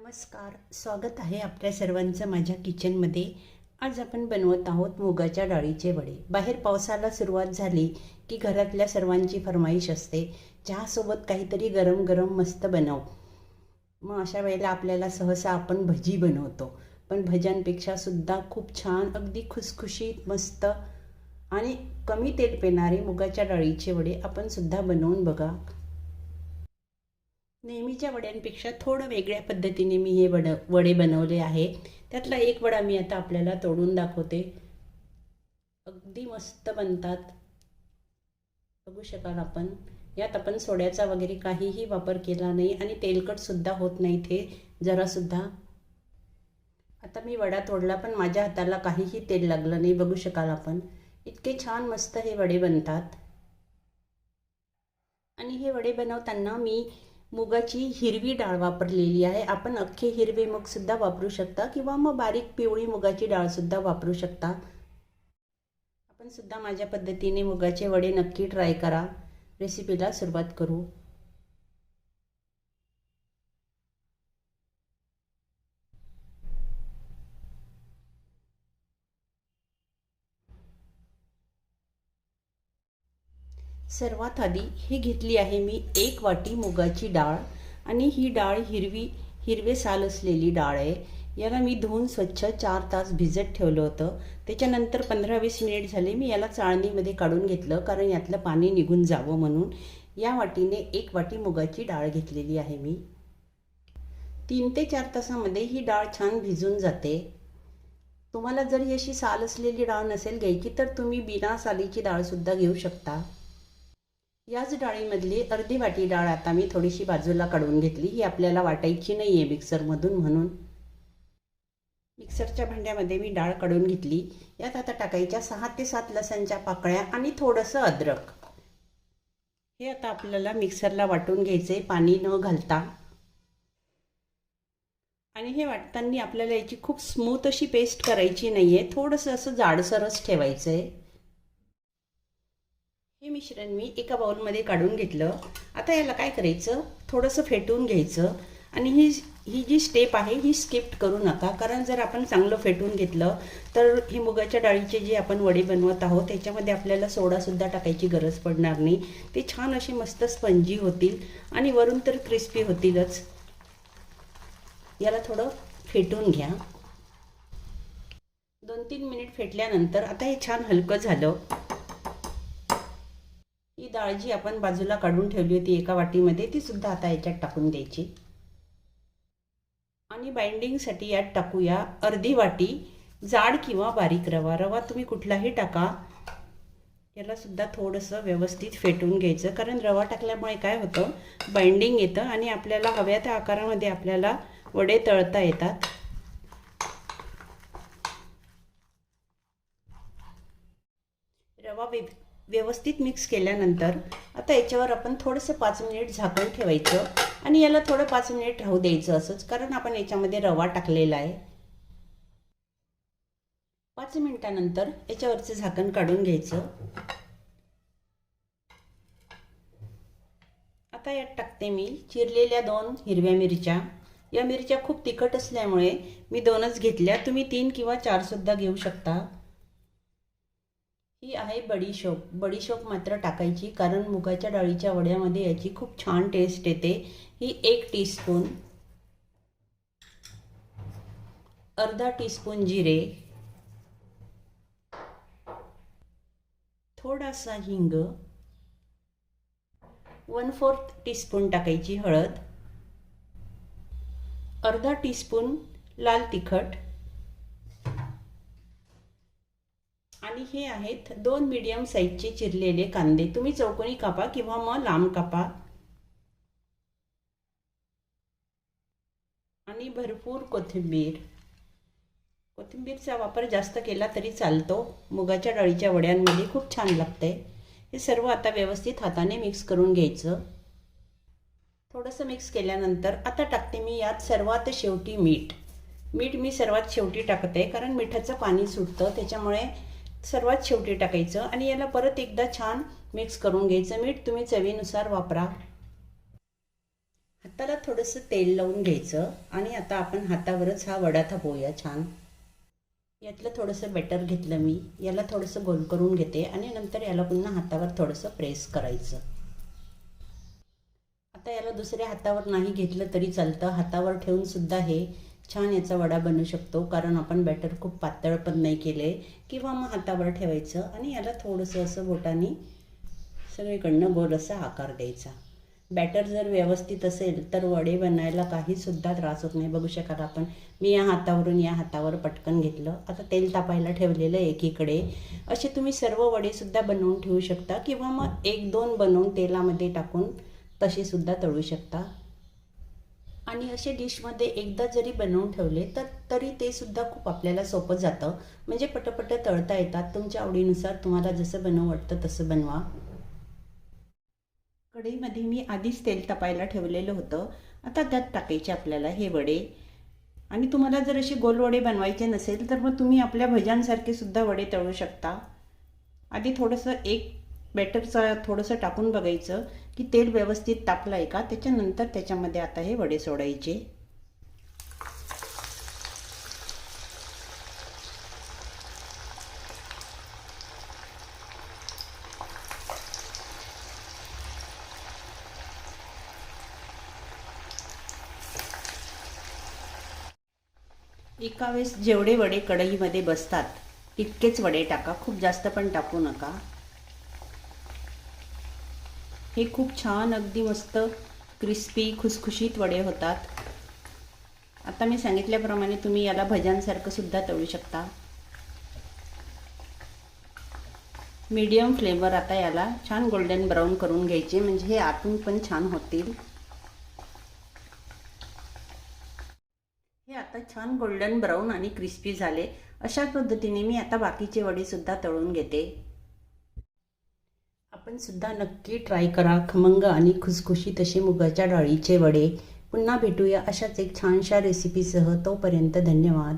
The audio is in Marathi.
नमस्कार स्वागत आहे आपल्या सर्वांचं माझ्या किचनमध्ये. आज आपण बनवत आहोत मुगाच्या डाळीचे वडे. बाहेर पावसाला सुरुवात झाली की घरातल्या सर्वांची फरमाईश असते. चहासोबत काहीतरी गरम गरम मस्त बनव. मग अशा वेळेला आपल्याला सहसा आपण भजी बनवतो. पण भज्यांपेक्षा सुद्धा खूप छान अगदी खुसखुशीत मस्त आणि कमी तेल पेणारे मुगाच्या डाळीचे वडे आपण सुद्धा बनवून बघा. नेहमीच्या वड्यांपेक्षा थोडं वेगळ्या पद्धतीने मी हे वड वडे बनवले आहे. त्यातला एक वडा मी आता आपल्याला तोडून दाखवते. अगदी मस्त बनतात. बघू शकाल आपण. यात आपण सोड्याचा वगैरे काहीही वापर केला नाही आणि तेलकटसुद्धा होत नाही ते जरासुद्धा. आता मी वडा तोडला पण माझ्या हाताला काहीही तेल लागलं नाही. बघू शकाल आपण. इतके छान मस्त हे वडे बनतात. आणि हे वडे बनवताना मी मुगाची हिरवी डाळ वापरलेली आहे. आपण अख्खे हिरवे मूगसुद्धा वापरू शकता किंवा मग बारीक पिवळी मुगाची डाळसुद्धा वापरू शकता. आपण सुद्धा माझ्या पद्धतीने मुगाचे वडे नक्की ट्राय करा. रेसिपीला सुरुवात करू. सर्वात आधी हे घेतली आहे मी एक वाटी मुगाची डाळ आणि ही डाळ हिरवी हिरवे साल असलेली डाळ आहे. याला मी धुवून स्वच्छ चार तास भिजत ठेवलं होतं. त्याच्यानंतर पंधरा वीस मिनिट झाले मी याला चाळणीमध्ये काढून घेतलं कारण यातलं पाणी निघून जावं म्हणून. या वाटीने एक वाटी मुगाची डाळ घेतलेली आहे मी. तीन ते चार तासामध्ये ही डाळ छान भिजून जाते. तुम्हाला जर ही अशी साल असलेली डाळ नसेल घ्यायची तर तुम्ही बिना सालीची डाळसुद्धा घेऊ शकता. याच डाळीमधली अर्धी वाटी डाळ आता मी थोडीशी बाजूला काढून घेतली. ही आपल्याला वाटायची नाही आहे मिक्सरमधून म्हणून. मिक्सरच्या भांड्यामध्ये मी डाळ काढून घेतली. यात आता टाकायच्या सहा ते सात लसणच्या पाकळ्या आणि थोडंसं अद्रक. हे आता आपल्याला मिक्सरला वाटून घ्यायचे पाणी न घालता. आणि हे वाटताना आपल्याला याची खूप स्मूथ अशी पेस्ट करायची नाही आहे थोडंसं असं जाडसरच ठेवायचं आहे मिश्रण मी एका बाउलमध्ये काढून घेतलं. आता याला काय करायचं? थोडंसं फेटून घ्यायचं. आणि ही ही जी स्टेप आहे ही स्किप करू नका. कारण जर आपण चांगलं फेटून घेतलं तर ही मुगाच्या डाळीचे जे आपण वडे बनवत आहोत त्याच्यामध्ये आपल्याला सोडासुद्धा टाकायची गरज पडणार नाही. ते छान असे मस्त स्पंजी होतील आणि वरून तर क्रिस्पी होतीलच. याला थोडं फेटून घ्या. दोन तीन मिनिट फेटल्यानंतर आता हे छान हलकं झालं. ही डाळ जी आपण बाजूला काढून ठेवली होती एका वाटीमध्ये ती सुद्धा आता याच्यात टाकून द्यायची. आणि बाइंडिंगसाठी यात टाकूया अर्धी वाटी जाड किंवा बारीक रवा. रवा तुम्ही कुठलाही टाका याला सुद्धा थोडंसं व्यवस्थित फेटून घ्यायचं. कारण रवा टाकल्यामुळे काय होतं बाइंडिंग येतं आणि आपल्याला हव्या त्या आकारामध्ये आपल्याला वडे तळता येतात रवा व्यवस्थित मिक्स केल्यानंतर आता याच्यावर आपण थोडंसं पाच मिनिट झाकून ठेवायचं आणि याला थोडं पाच मिनिट राहू द्यायचं असंच कारण आपण याच्यामध्ये रवा टाकलेला आहे. पाच मिनिटानंतर याच्यावरचं झाकण काढून घ्यायचं. आता यात टाकते मी चिरलेल्या दोन हिरव्या मिरच्या. या मिरच्या खूप तिखट असल्यामुळे मी दोनच घेतल्या. तुम्ही तीन किंवा चारसुद्धा घेऊ शकता. ही आहे बडीशोप बडीशोप मात्र टाकायची कारण मुगाच्या डाळीच्या वड्यामध्ये याची खूप छान टेस्ट येते. ही एक टीस्पून अर्धा टीस्पून जिरे थोडासा हिंग वन फोर्थ टीस्पून टाकायची हळद अर्धा टीस्पून लाल तिखट आणि हे आहेत दोन मीडियम साईजचे चिरलेले कांदे. तुम्ही चौकोनी कापा किंवा मग लांब कापा. आणि भरपूर कोथिंबीर. कोथिंबीरचा वापर जास्त केला तरी चालतो. मुगाच्या डाळीच्या वड्यांमध्ये खूप छान लागते हे सर्व आता व्यवस्थित हाताने मिक्स करून घ्यायचं. थोडंसं मिक्स केल्यानंतर आता टाकते मी यात सर्वात शेवटी मीठ. मीठ मी सर्वात शेवटी टाकते कारण मिठाचं पाणी सुटतं. त्याच्यामुळे सर्वात शेवटी टाकायचं आणि याला परत एकदा छान मिक्स करून घ्यायचं. मीठ तुम्ही चवीनुसार वापरा. हाताला थोडंसं तेल लावून घ्यायचं आणि आता आपण हातावरच हा वडा थापवूया छान. यातलं थोडंसं बॅटर घेतलं मी. याला थोडंसं गोल करून घेते आणि नंतर याला पुन्हा हातावर थोडंसं प्रेस करायचं. आता याला दुसऱ्या हातावर नाही घेतलं तरी चालतं. हातावर ठेवूनसुद्धा हे छान याचा वडा बनू शकतो कारण आपण बॅटर खूप पातळ पण नाही केले. किंवा मग हातावर ठेवायचं आणि याला थोडंसं असं बोटाने सगळीकडनं गोल असा आकार द्यायचा. बॅटर जर व्यवस्थित असेल तर वडे बनायला काहीसुद्धा त्रास होत नाही. बघू शकाल आपण मी या हातावरून या हातावर पटकन घेतलं. आता तेल तापायला ठेवलेलं आहे एकीकडे. असे तुम्ही सर्व वडेसुद्धा बनवून ठेवू शकता. किंवा मग एक दोन बनवून तेलामध्ये टाकून तसेसुद्धा तळू शकता. आणि असे डिशमध्ये एकदा जरी बनवून ठेवले तर तरी ते सुद्धा खूप आपल्याला सोपं जातं. म्हणजे पटपट तळता येतात. तुमच्या आवडीनुसार तुम्हाला जसं बनवू वाटतं तसं बनवा. कढईमध्ये मी आधीच तेल तपायला ठेवलेलं होतं. आता त्यात टाकायचे आपल्याला हे वडे. आणि तुम्हाला जर असे गोल वडे बनवायचे नसेल तर मग तुम्ही आपल्या भज्यांसारखे सुद्धा वडे तळू शकता. आधी थोडंसं एक बॅटरचा थोडंसं टाकून बघायचं की तेल व्यवस्थित तापलं आहे का? त्याच्यानंतर त्याच्यामध्ये आता हे वडे सोडायचे. एका वेळेस जेवढे वडे कढईमध्ये बसतात तितकेच वडे टाका. खूप जास्त पण टाकू नका. हे खूप छान अगदी मस्त क्रिस्पी खुसखुशीत वडे होतात. आता मी सांगितल्याप्रमाणे तुम्ही याला भज्यांसारखं सुद्धा तळू शकता. मीडियम फ्लेवर आता याला छान गोल्डन ब्राऊन करून घ्यायचे म्हणजे हे आतून पण छान होतील. हे आता छान गोल्डन ब्राऊन आणि क्रिस्पी झाले. अशा पद्धतीने मी आता बाकीचे वडे सुद्धा तळून घेते. आपण सुद्धा नक्की ट्राय करा. खमंग आणि खुसखुशीत असे मुगाच्या डाळीचे वडे. पुन्हा भेटूया अशाच एक छानशा रेसिपीसह तोपर्यंत धन्यवाद.